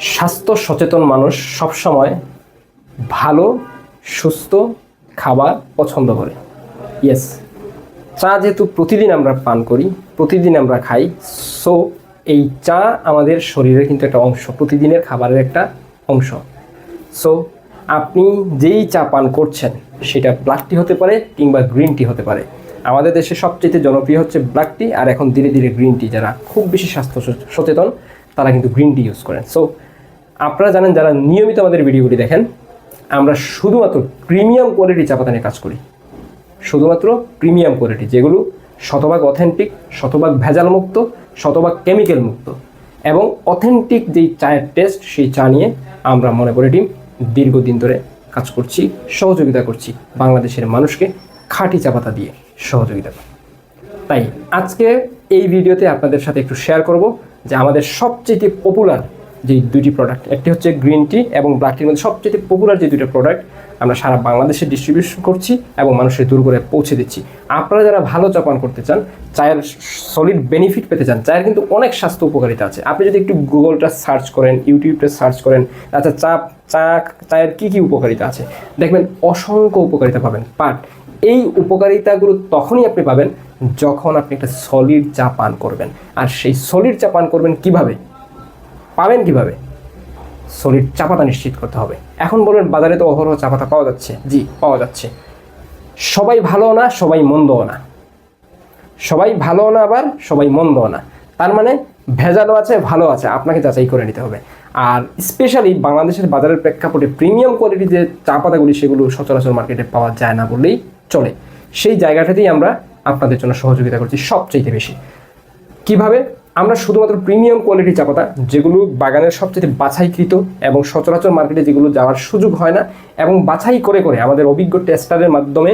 স্বাস্থ্য সচেতন মানুষ সবসময় ভালো, সুস্থ খাবার পছন্দ করে। ইয়েস চা যেহেতু প্রতিদিন আমরা পান করি, প্রতিদিন আমরা খাই সো এই চা আমাদের শরীরের কিন্তু একটা অংশ, প্রতিদিনের খাবারের একটা অংশ। সো আপনি যেই চা পান করছেন, সেটা ব্ল্যাক টি হতে পারে কিংবা গ্রিন টি হতে পারে। আমাদের দেশে সবচেয়ে জনপ্রিয় হচ্ছে ব্ল্যাক টি আর এখন ধীরে ধীরে গ্রিন টি যারা খুব বেশি স্বাস্থ্য সচেতন, তারা কিন্তু গ্রিন টি ইউজ করেন। সো আপনারা জানেন যারা নিয়মিত আমাদের ভিডিওগুলি দেখেন, আমরা শুধুমাত্র প্রিমিয়াম কোয়ালিটি চা পাতা নিয়ে কাজ করি। শুধুমাত্র প্রিমিয়াম কোয়ালিটি যেগুলো শতভাগ অথেন্টিক শতভাগ ভেজাল মুক্ত, শতভাগ কেমিক্যাল মুক্ত। এবং অথেন্টিক যেই চায়ের টেস্ট সেই চা নিয়ে আমরা মনে করি টিম দীর্ঘদিন ধরে কাজ করছি, সহযোগিতা করছি বাংলাদেশের মানুষকে খাঁটি চা পাতা দিয়ে সহযোগিতা তাই আজকে এই ভিডিওতে আপনাদের সাথে একটু শেয়ার করব যে আমাদের সবচেয়ে পপুলার যে দুইটি প্রোডাক্ট একটি হচ্ছে গ্রিন টি এবং ব্ল্যাক টির মধ্যে সবচেয়ে পপুলার যে দুটো প্রোডাক্ট আমরা সারা বাংলাদেশে ডিস্ট্রিবিউশন করছি এবং মানুষের দূর করে পৌঁছে দিচ্ছি। আপনারা যারা ভালো চা পান করতে চান, চায়ের সলিড বেনিফিট পেতে চান, চায়ের কিন্তু অনেক স্বাস্থ্য উপকারিতা আছে। আপনি যদি একটু গুগলটা সার্চ করেন ইউটিউবটা সার্চ করেন আচ্ছা চা চা, চায়ের কী কী উপকারিতা আছে, দেখবেন অসংখ্য উপকারিতা পাবেন। বাট এই উপকারিতাগুলো তখনই আপনি পাবেন যখন আপনি একটা সলিড চা পান করবেন। আর সেই সলিড চা পান করবেন কীভাবে? পাবেন কীভাবে? সলিড চা পাতা নিশ্চিত করতে হবে। এখন বলবেন, বাজারে তো অহরহ চা পাতা পাওয়া যাচ্ছে। জি, পাওয়া যাচ্ছে। সবাই ভালো না, সবাই মন্দও না। সবাই ভালো না আবার সবাই মন্দও না। তার মানে ভেজালও আছে, ভালো আছে, আপনাকে যাচাই করে নিতে হবে। আর স্পেশালি বাংলাদেশের বাজারের প্রেক্ষাপটে প্রিমিয়াম কোয়ালিটির যে চা পাতাগুলি সেগুলো সচরাচর মার্কেটে পাওয়া যায় না বললেই চলে। সেই জায়গাটাতেই আমরা আপনাদের জন্য সহযোগিতা করছি সবচেয়ে বেশি। কীভাবে? আমরা শুধুমাত্র প্রিমিয়াম কোয়ালিটি চা পাতা যেগুলো বাগানের সবচেয়ে বাছাইকৃত এবং সচরাচর মার্কেটে যেগুলো যাওয়ার সুযোগ হয় না এবং বাছাই করে করে আমাদের অভিজ্ঞ টেস্টারের মাধ্যমে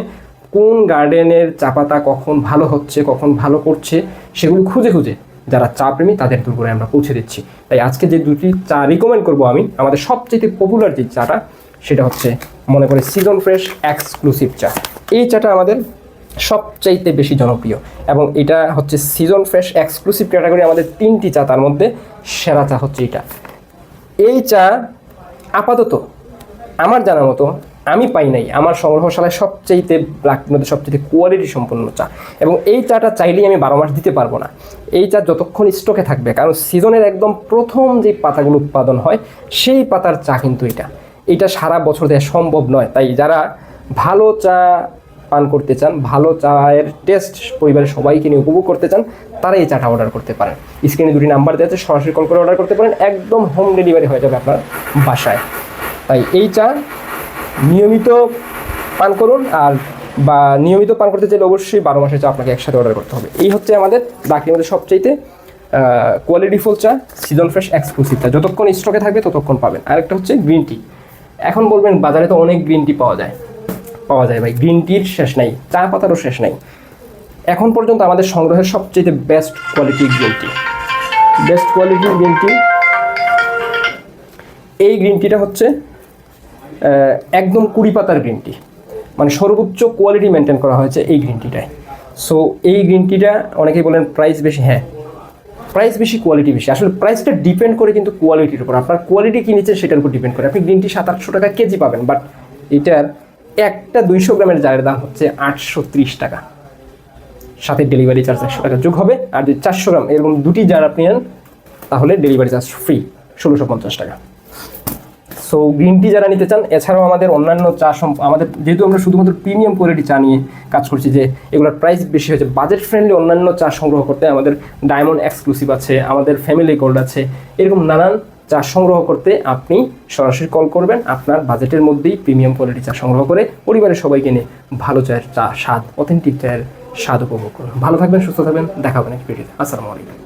কোন গার্ডেনের চা পাতা কখন ভালো হচ্ছে, কখন ভালো করছে, সেগুলো খুঁজে খুঁজে যারা চা প্রেমী তাদের দূর করে আমরা পৌঁছে দিচ্ছি। তাই আজকে যে দুটি চা রিকমেন্ড করব আমি, আমাদের সবচেয়ে পপুলার যে চাটা, সেটা হচ্ছে মনে করে সিজন ফ্রেশ এক্সক্লুসিভ চা। এই চাটা আমাদের সবচাইতে বেশি জনপ্রিয়। এবং এটা হচ্ছে সিজন ফ্রেশ এক্সক্লুসিভ ক্যাটাগরি আমাদের তিনটি চা, তার মধ্যে সেরা চা হচ্ছে এটা। এই চা আপাতত আমার জানা মতো আমি পাই নাই, আমার সংগ্রহশালায় সবচাইতে ব্ল্যাকের মধ্যে সবচেয়ে কোয়ালিটি সম্পন্ন চা। এবং এই চাটা চাইলেই আমি বারো মাস দিতে পারব না। এই চা যতক্ষণ স্টকে থাকবে, কারণ সিজনের একদম প্রথম যে পাতাগুলো উৎপাদন হয়, সেই পাতার চা কিন্তু এটা। এটা সারা বছর দেওয়া সম্ভব নয়। তাই যারা ভালো চা পান করতে চান, ভালো চায়ের টেস্ট পরিবারের সবাইকে নিয়ে উপভোগ করতে চান তারা এই চাটা অর্ডার করতে পারেন। স্ক্রিনে দুটি নাম্বার দেওয়া আছে, সরাসরি কল করে অর্ডার করতে পারেন, একদম হোম ডেলিভারি হয়ে যাবে আপনার বাসায়। তাই এই চা নিয়মিত পান করুন, আর বা নিয়মিত পান করতে চাইলে অবশ্যই বারো মাসের চা আপনাকে একসাথে অর্ডার করতে হবে। এই হচ্ছে আমাদের বাকির মধ্যে সবচাইতে কোয়ালিটি ফুল চা সিজন ফ্রেশ এক্সক্লুসিভ চা। যতক্ষণ স্টকে থাকবে ততক্ষণ পাবেন। আরেকটা হচ্ছে গ্রিন টি এখন বলবেন, বাজারে তো অনেক গ্রিন টি পাওয়া যায়। পাওয়া যায় ভাই। গ্রিন টির শেষ নাই, চা পাতারও শেষ নাই। এখন পর্যন্ত আমাদের সংগ্রহের সবচেয়ে বেস্ট কোয়ালিটির গ্রিন টি বেস্ট কোয়ালিটির গ্রিন টি এই গ্রিন টিটা হচ্ছে একদম কুড়ি পাতার গ্রিন টি মানে সর্বোচ্চ কোয়ালিটি মেনটেন করা হয়েছে এই গ্রিন টিটায় সো এই গ্রিন টিটা অনেকেই বলেন প্রাইস বেশি হ্যাঁ। প্রাইস বেশি কোয়ালিটি বেশি। আসলে প্রাইসটা ডিপেন্ড করে কিন্তু কোয়ালিটির উপর। আপনার কোয়ালিটি কি নিচ্ছেন সেটার উপর ডিপেন্ড করে। আপনি গ্রিন টি সাত আটশো টাকা কেজি পাবেন বাট এটার একটা দুইশো গ্রামের জারের দাম হচ্ছে আটশো ত্রিশ টাকা। সাথে ডেলিভারি চার্জ একশো টাকা যোগ হবে। আর যদি চারশো গ্রাম এরকম দুটি জার আপনি নেন, তাহলে ডেলিভারি চার্জ ফ্রি ষোলোশো পঞ্চাশ টাকা। সো গ্রিন টি যারা নিতে চান, এছাড়াও আমাদের অন্যান্য চা আমাদের যেহেতু আমরা শুধুমাত্র প্রিমিয়াম কোয়ালিটি চা নিয়ে কাজ করছি যে এগুলোর প্রাইস বেশি হয়েছে বাজেট ফ্রেন্ডলি অন্যান্য চা সংগ্রহ করতে আমাদের ডায়মন্ড এক্সক্লুসিভ আছে, আমাদের ফ্যামিলি গোল্ড আছে, এরকম নানান চা সংগ্রহ করতে আপনি সরাসরি কল করবেন। আপনার বাজেটের মধ্যেই প্রিমিয়াম কোয়ালিটি চা সংগ্রহ করে পরিবারের সবাইকে নিয়ে ভালো চায়ের চা স্বাদ অথেন্টিক চায়ের স্বাদ উপভোগ করুন। ভালো থাকবেন, সুস্থ থাকবেন। দেখাবেন ভিডিওতে আসসালামু আলাইকুম।